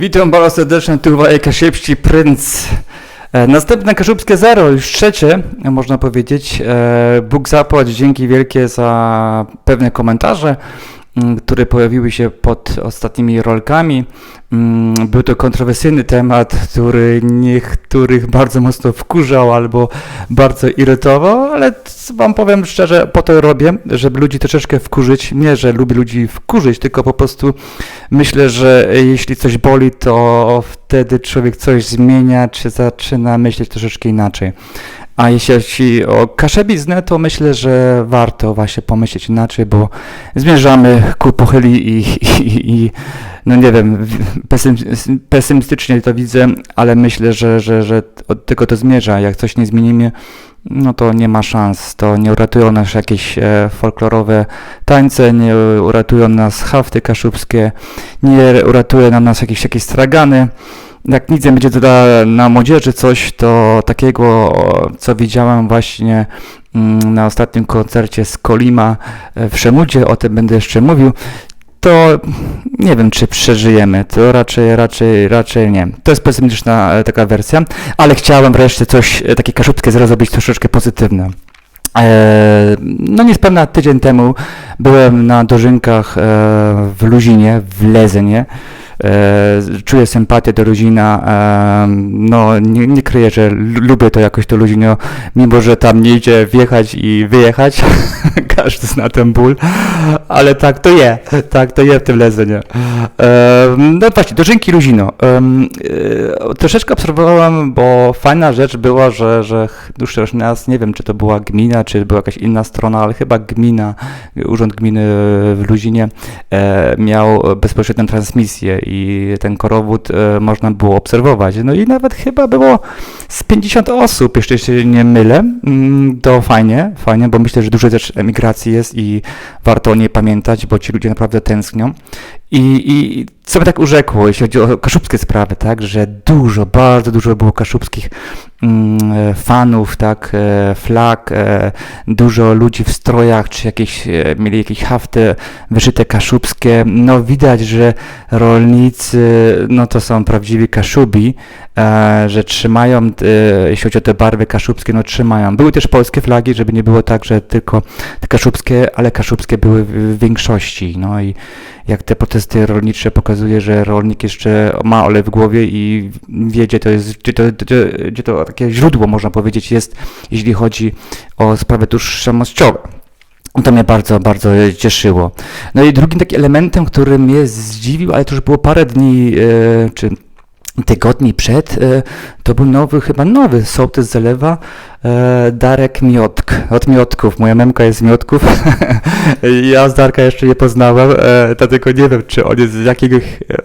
Witam bardzo serdecznie, tu Wojek Kaszybski, Princ. E, Następne Kaszubskie Zero, już trzecie, można powiedzieć. E, Bóg zapłać, dzięki wielkie za pewne komentarze, które pojawiły się pod ostatnimi rolkami. Mm, Był to kontrowersyjny temat, który niektórych bardzo mocno wkurzał albo bardzo irytował, ale wam powiem szczerze, po to robię, żeby ludzi troszeczkę wkurzyć. Nie, że lubię ludzi wkurzyć, tylko po prostu myślę, że jeśli coś boli, to wtedy człowiek coś zmienia, czy zaczyna myśleć troszeczkę inaczej. A jeśli chodzi o kaszebiznę, to myślę, że warto właśnie pomyśleć inaczej, bo zmierzamy ku pochyli i, i, i no nie wiem, pesymistycznie to widzę, ale myślę, że, że, że od tego to zmierza. Jak coś nie zmienimy, no to nie ma szans. To nie uratują nas jakieś e, folklorowe tańce, nie uratują nas hafty kaszubskie, nie uratuje nam nas jakieś, jakieś stragany. Jak nic nie będzie dla, na młodzieży coś, to takiego, co widziałem właśnie mm, na ostatnim koncercie z Kolima e, w Szemudzie, o tym będę jeszcze mówił, to nie wiem, czy przeżyjemy. To raczej, raczej, raczej nie. To jest pesymistyczna e, taka wersja, ale chciałem wreszcie coś e, takie zaraz zrobić troszeczkę pozytywne. No niespełna tydzień temu byłem na dożynkach w Luzinie, w Lezenie. E, Czuję sympatię do Luzina. No nie, nie kryję, że lu- lubię to jakoś to Luzinio, mimo że tam nie idzie wjechać i wyjechać. Każdy zna ten ból. Ale tak to je, tak to je w tym Lezenie. No właśnie, dożynki Luzino. E, Troszeczkę obserwowałem, bo fajna rzecz była, że, że dłuższy raz, nie wiem czy to była gmina, czy była jakaś inna strona, ale chyba gmina, urząd gminy w Luzinie e, miał bezpośrednią transmisję i ten korowód e, można było obserwować. No i nawet chyba było z 50 osób, jeszcze się nie mylę. Mm, To fajnie, fajnie, bo myślę, że dużo też emigracji jest i warto o niej pamiętać, bo ci ludzie naprawdę tęsknią. I, i co mnie tak urzekło, jeśli chodzi o kaszubskie sprawy, tak, że dużo, bardzo dużo było kaszubskich fanów, tak, e, flag, e, dużo ludzi w strojach, czy jakieś, e, mieli jakieś hafty wyszyte kaszubskie. No widać, że rolnicy, no to są prawdziwi kaszubi, e, że trzymają, e, jeśli chodzi o te barwy kaszubskie, no trzymają. Były też polskie flagi, żeby nie było tak, że tylko te kaszubskie, ale kaszubskie były w, większości, no i jak te protesty rolnicze pokazuje, że rolnik jeszcze ma olej w głowie i wie, gdzie to jest, gdzie to, gdzie, gdzie to takie źródło, można powiedzieć, jest, jeśli chodzi o sprawy tożsamościowe. To mnie bardzo, bardzo cieszyło. No i drugim takim elementem, który mnie zdziwił, ale to już było parę dni, e, czy tygodni przed, e, to był nowy, chyba nowy sołtys Zalewa, Darek Miotk, od Miotków. Moja memka jest z Miotków. ja z Darka jeszcze nie poznałem, e, dlatego nie wiem, czy on jest z jakiegoś,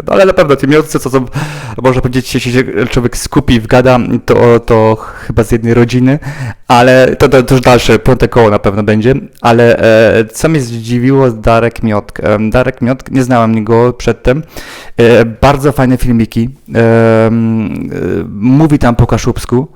no ale na pewno ci Miotcy, co są, można powiedzieć, jeśli się człowiek skupi, wgada, to, to chyba z jednej rodziny, ale to, to, to już dalsze, piąte koło na pewno będzie, ale e, co mnie zdziwiło, Darek Miotk. E, Darek Miotk, nie znałem go przedtem, e, bardzo fajne filmiki, e, e, mówi tam po kaszubsku,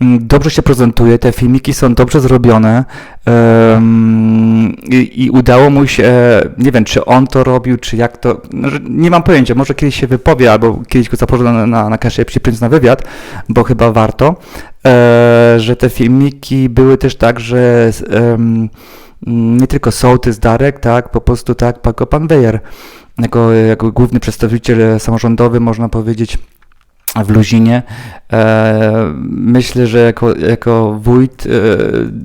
dobrze się prezentuje, te filmiki są dobrze zrobione em, i, i udało mu się, nie wiem, czy on to robił, czy jak to, no, nie mam pojęcia, może kiedyś się wypowie, albo kiedyś go zaproszę na, na, na Prync na wywiad, bo chyba warto, e, że te filmiki były też tak, że em, nie tylko sołtys Darek, tak, po prostu tak, jako pan Wejer, jako, jako główny przedstawiciel samorządowy, można powiedzieć, w Luzinie. E, myślę, że jako, jako wójt e,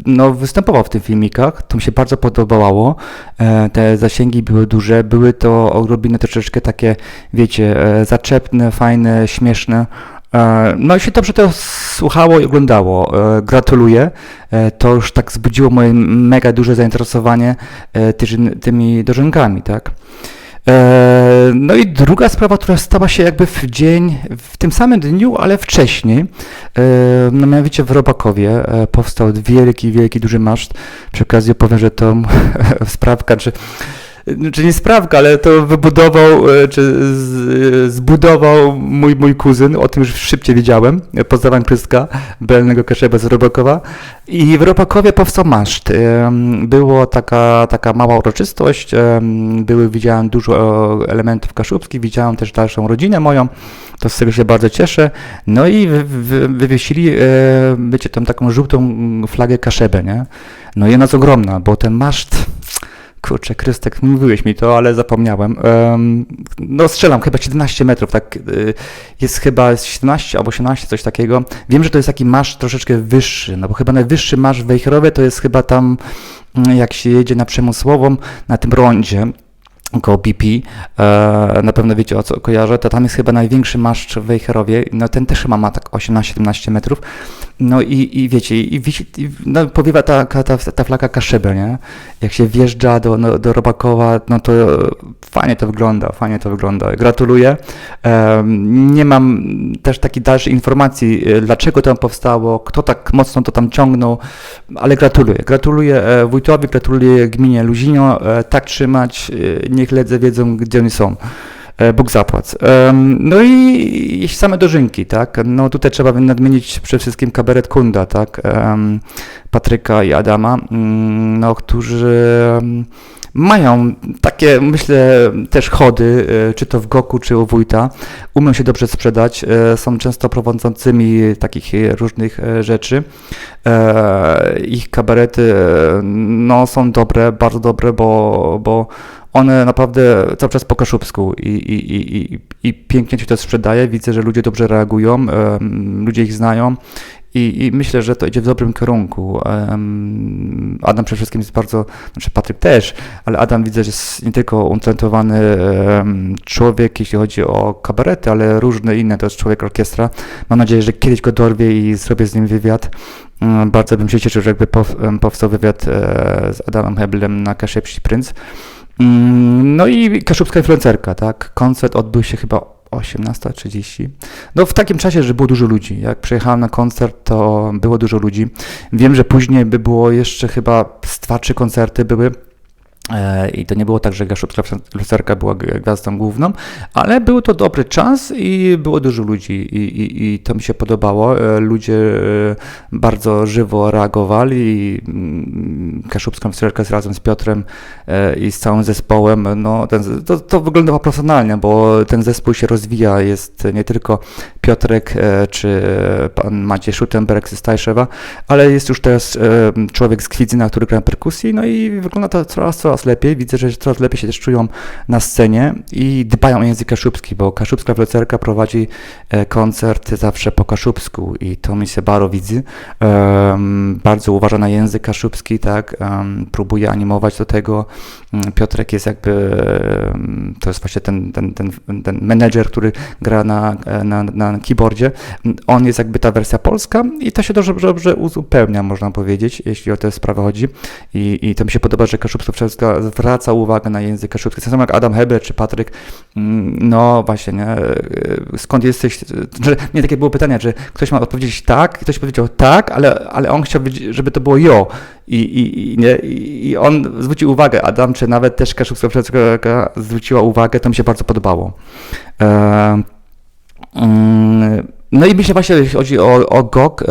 no, występował w tych filmikach. To mi się bardzo podobało. E, te zasięgi były duże. Były to odrobinę troszeczkę takie, wiecie, zaczepne, fajne, śmieszne. No i się dobrze to słuchało i oglądało. Gratuluję. To już tak wzbudziło moje mega duże zainteresowanie tymi dożynkami, tak? E, No i druga sprawa, która stała się jakby w dzień, w tym samym dniu, ale wcześniej, e, no mianowicie w Robakowie e, powstał wielki, wielki, duży maszt. Przy okazji opowiem, że to sprawka, czy czy nie sprawka, ale to wybudował, e, czy z, zbudował mój, mój kuzyn, o tym już szybciej wiedziałem. Pozdrawiam Krystka, Belnego Kaszeba z Robakowa. I w Robakowie powstał maszt. Em, Było taka, taka mała uroczystość, były, widziałem dużo elementów kaszubskich, widziałem też dalszą rodzinę moją, to z tego się bardzo cieszę. No i wy, wy, wywiesili, e, wiecie, tam taką żółtą flagę Kaszebę, nie? No i ona jest ogromna, bo ten maszt, kurczę, Krystek, mówiłeś mi to, ale zapomniałem. Em, no strzelam, chyba 17 metrów, tak, y, jest chyba 17 albo 18, coś takiego. Wiem, że to jest taki maszt troszeczkę wyższy, no bo chyba najwyższy maszt w Wejherowie to jest chyba tam, mm, jak się jedzie na Przemysłową, na tym rondzie, koło BP, e, na pewno wiecie o co kojarzę, to tam jest chyba największy maszcz w Wejherowie, no ten też chyba ma tak 18-17 metrów, no i, i wiecie, i, i no, powiewa ta, ta, ta, flaga Kaszebę, nie? Jak się wjeżdża do, no, do Robakowa, no to fajnie to wygląda, fajnie to wygląda. Gratuluję. Nie mam też takiej dalszej informacji, e, dlaczego to powstało, kto tak mocno to tam ciągnął, ale gratuluję. Gratuluję e, wójtowi, gratuluję gminie Luzinio, e, tak trzymać, e, niech ledze wiedzą, gdzie oni są. E, Bóg zapłać. Em, No i, same dożynki, tak? No tutaj trzeba nadmienić przede wszystkim kabaret Kunda, tak? Patryka i Adama, mm, no, którzy mają takie, myślę, też chody, e, czy to w Goku, czy u wójta. Umieją się dobrze sprzedać, e, są często prowadzącymi takich różnych rzeczy. Ich kabarety no, są dobre, bardzo dobre, bo, bo one naprawdę cały czas po kaszubsku i, i, i, i, pięknie się to sprzedaje. Widzę, że ludzie dobrze reagują, ludzie ich znają i, i myślę, że to idzie w dobrym kierunku. Adam przede wszystkim jest bardzo, znaczy Patryk też, ale Adam widzę, że jest nie tylko utalentowany człowiek, jeśli chodzi o kabarety, ale różne inne, to jest człowiek orkiestra. Mam nadzieję, że kiedyś go dorwie i zrobię z nim wywiad. Mm, Bardzo bym się cieszył, że jakby powstał wywiad e, z Adamem Heblem na Kaszepsi Prince. Mm, No i Kaszubska influencerka, tak? Koncert odbył się chyba 18.30. No w takim czasie, że było dużo ludzi. Jak przyjechałem na koncert, to było dużo ludzi. Wiem, że później by było jeszcze chyba z dwa, trzy koncerty były. E, I to nie było tak, że Kaszubska influencerka była gwiazdą główną, ale był to dobry czas i było dużo ludzi i, i, i to mi się podobało. E, Ludzie e, bardzo żywo reagowali. Mm, Kaszubska influencerka z- razem z Piotrem i z całym zespołem, no ten, to, to wyglądało profesjonalnie, bo ten zespół się rozwija, jest nie tylko Piotrek czy pan Maciej Schutenberg z Stajszewa, ale jest już teraz człowiek z Kwidzyna, który gra na perkusji, no i wygląda to coraz, coraz lepiej. Widzę, że coraz lepiej się też czują na scenie i dbają o język kaszubski, bo kaszubska flecerka prowadzi e, koncert zawsze po kaszubsku i to mi się bardzo widzi. Em, bardzo uważa na język kaszubski, tak, em, próbuje animować do tego. Mm, Piotrek jest jakby, to jest właśnie ten, ten, ten, ten menedżer, który gra na, e, na, na keyboardzie. On jest jakby ta wersja polska i to się dobrze, dobrze uzupełnia, można powiedzieć, jeśli o tę sprawę chodzi. I, i to mi się podoba, że Kaszubska wszystko zwraca uwagę na język kaszubski. Tak samo jak Adam Heber czy Patryk, mm, no właśnie, nie, e, skąd jesteś, że, nie, takie było pytanie, że ktoś ma odpowiedzieć tak, ktoś powiedział tak, ale, ale on chciał, żeby to było jo. I, i, i, nie, i on zwrócił uwagę, Adam, czy nawet też Kaszubska zwróciła uwagę, to mi się bardzo podobało. E, Mm, No i myślę właśnie, jeśli chodzi o, o GOG,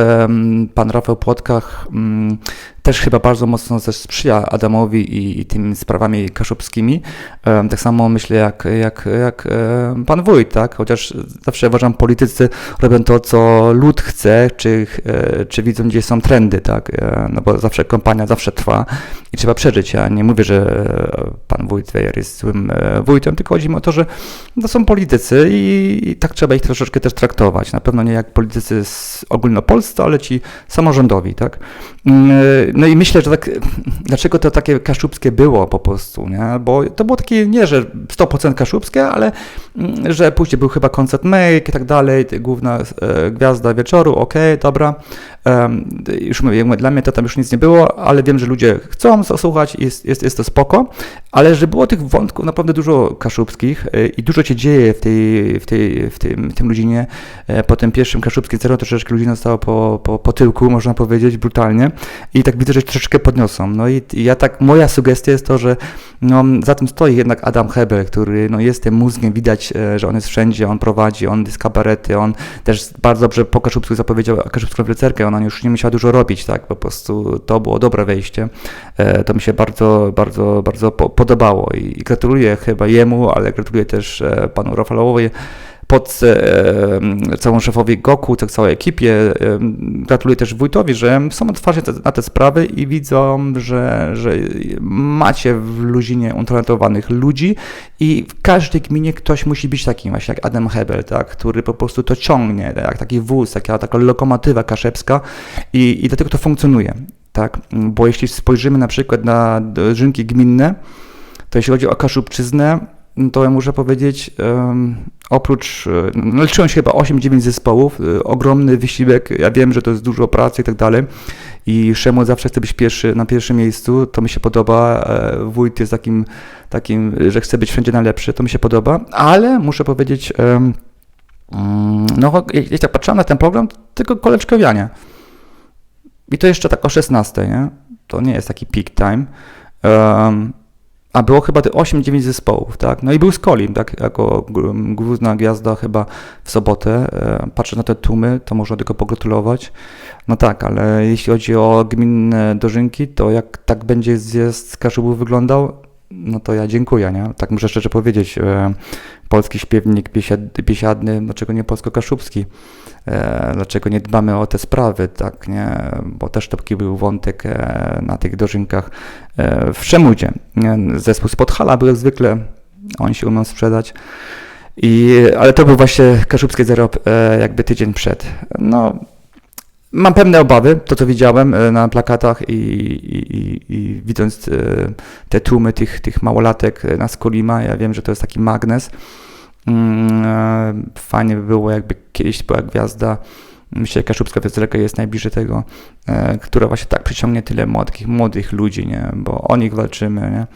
pan Rafał Płotkach mm, też chyba bardzo mocno też sprzyja Adamowi i, i tymi sprawami kaszubskimi. Em, Tak samo myślę jak, jak, jak em, pan wójt, tak? Chociaż zawsze uważam, politycy robią to, co lud chce, czy, e, czy widzą, gdzie są trendy, tak? E, No bo zawsze kampania zawsze trwa i trzeba przeżyć. Ja nie mówię, że e, pan wójt Wejer jest złym e, wójtem, tylko chodzi mi o to, że to są politycy i, i tak trzeba ich troszeczkę też traktować. Na pewno nie jak politycy ogólnopolscy, ale ci samorządowi, tak? Mm, No i myślę, że tak, dlaczego to takie kaszubskie było po prostu, nie? Bo to było takie, nie, że 100% kaszubskie, ale mm, że później był chyba koncert Make i tak dalej, główna e, gwiazda wieczoru, okej, dobra. Em, już mówię, dla mnie to tam już nic nie było, ale wiem, że ludzie chcą zasłuchać, jest, jest, jest to spoko, ale że było tych wątków naprawdę dużo kaszubskich e, i dużo się dzieje w, tej, w, tej, w, tym, w tym ludzinie. E, Po tym pierwszym kaszubskim zero troszeczkę ludzi zostało po, po, po tyłku, można powiedzieć, brutalnie i tak widzę, że troszeczkę podniosą. No i ja tak, moja sugestia jest to, że no, za tym stoi jednak Adam Hebel, który no, jest tym mózgiem, widać, e, że on jest wszędzie, on prowadzi, on jest kabarety, on też bardzo dobrze po Kaszubsku zapowiedział Kaszubską Frycerkę, ona już nie musiała dużo robić, tak, po prostu to było dobre wejście, e, to mi się bardzo, bardzo, bardzo po, podobało i, i gratuluję chyba jemu, ale gratuluję też e, panu Rafalowi, pod e, całą szefowi Goku, tak całej ekipie. E, gratuluję też wójtowi, że są otwarci na te sprawy i widzą, że, że macie w Luzinie utalentowanych ludzi i w każdej gminie ktoś musi być takim właśnie jak Adam Hebel, tak, który po prostu to ciągnie, jak taki wóz, taka, taka lokomotywa kaszepska i, i dlatego to funkcjonuje. Tak? Bo jeśli spojrzymy na przykład na rynki gminne, to jeśli chodzi o Kaszubczyznę, to ja muszę powiedzieć, oprócz, no, liczyłem się chyba 8-9 zespołów, y, ogromny wysiłek, ja wiem, że to jest dużo pracy i tak dalej i Szemo zawsze chce być pierwszy, na pierwszym miejscu, to mi się podoba, e, wójt jest takim, takim, że chce być wszędzie najlepszy, to mi się podoba, ale muszę powiedzieć, um, no jeśli tak patrzę na ten program, tylko koleczkowianie. I to jeszcze tak o 16, nie? To nie jest taki peak time. A było chyba te 8-9 zespołów, tak? No i był Skolim, tak? Jako główna gwiazda chyba w sobotę. E, patrzę na te tłumy, to można tylko pogratulować. No tak, ale jeśli chodzi o gminne dożynki, to jak tak będzie zjazd z Kaszubów wyglądał, no to ja dziękuję, nie? Tak muszę szczerze powiedzieć. E, polski śpiewnik biesiadny, dlaczego nie polsko-kaszubski? E, dlaczego nie dbamy o te sprawy, tak, nie? Bo też taki był wątek e, na tych dożynkach w Szemudzie. Zespół z Podhala był jak zwykle, oni się umią sprzedać. I, ale to był właśnie kaszubskie zero jakby tydzień przed. No, Mam pewne obawy, to co widziałem e, na plakatach i, i, i, i widząc e, te tłumy tych, tych małolatek na Skolima, ja wiem, że to jest taki magnes. Mm, e, fajnie by było, jakby kiedyś była gwiazda, myślę, że Kaszubska Wezreka jest najbliżej tego, która właśnie tak przyciągnie tyle młodych, młodych ludzi, nie? bo o nich walczymy, nie?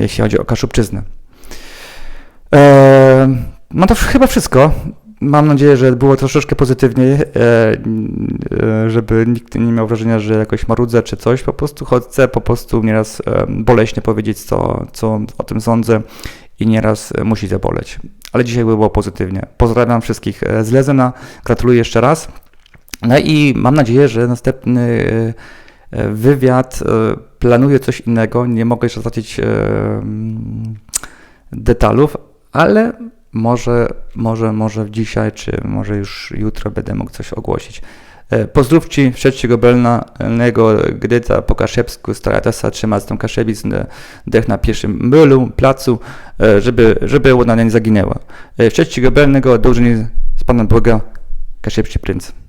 jeśli chodzi o Kaszubczyznę. No to chyba wszystko. Mam nadzieję, że było troszeczkę pozytywniej, e, e, żeby nikt nie miał wrażenia, że jakoś marudzę czy coś. Po prostu chcę po prostu nieraz e, boleśnie powiedzieć, co, co o tym sądzę i nieraz musi zaboleć. Ale dzisiaj było pozytywnie. Pozdrawiam wszystkich z Lezena, gratuluję jeszcze raz. No i mam nadzieję, że następny wywiad planuje coś innego. Nie mogę jeszcze zacząć detalów, ale może, może, może dzisiaj, czy może już jutro będę mógł coś ogłosić. E, pozdrówci trzeciego belnego Gdyta po kaszebsku starata się trzymać tą kaszebic dech na pierwszym mylu, placu, e, żeby, żeby ona nie zaginęła. E, trzeciego belnego do z Panem Boga, kaszebski princ.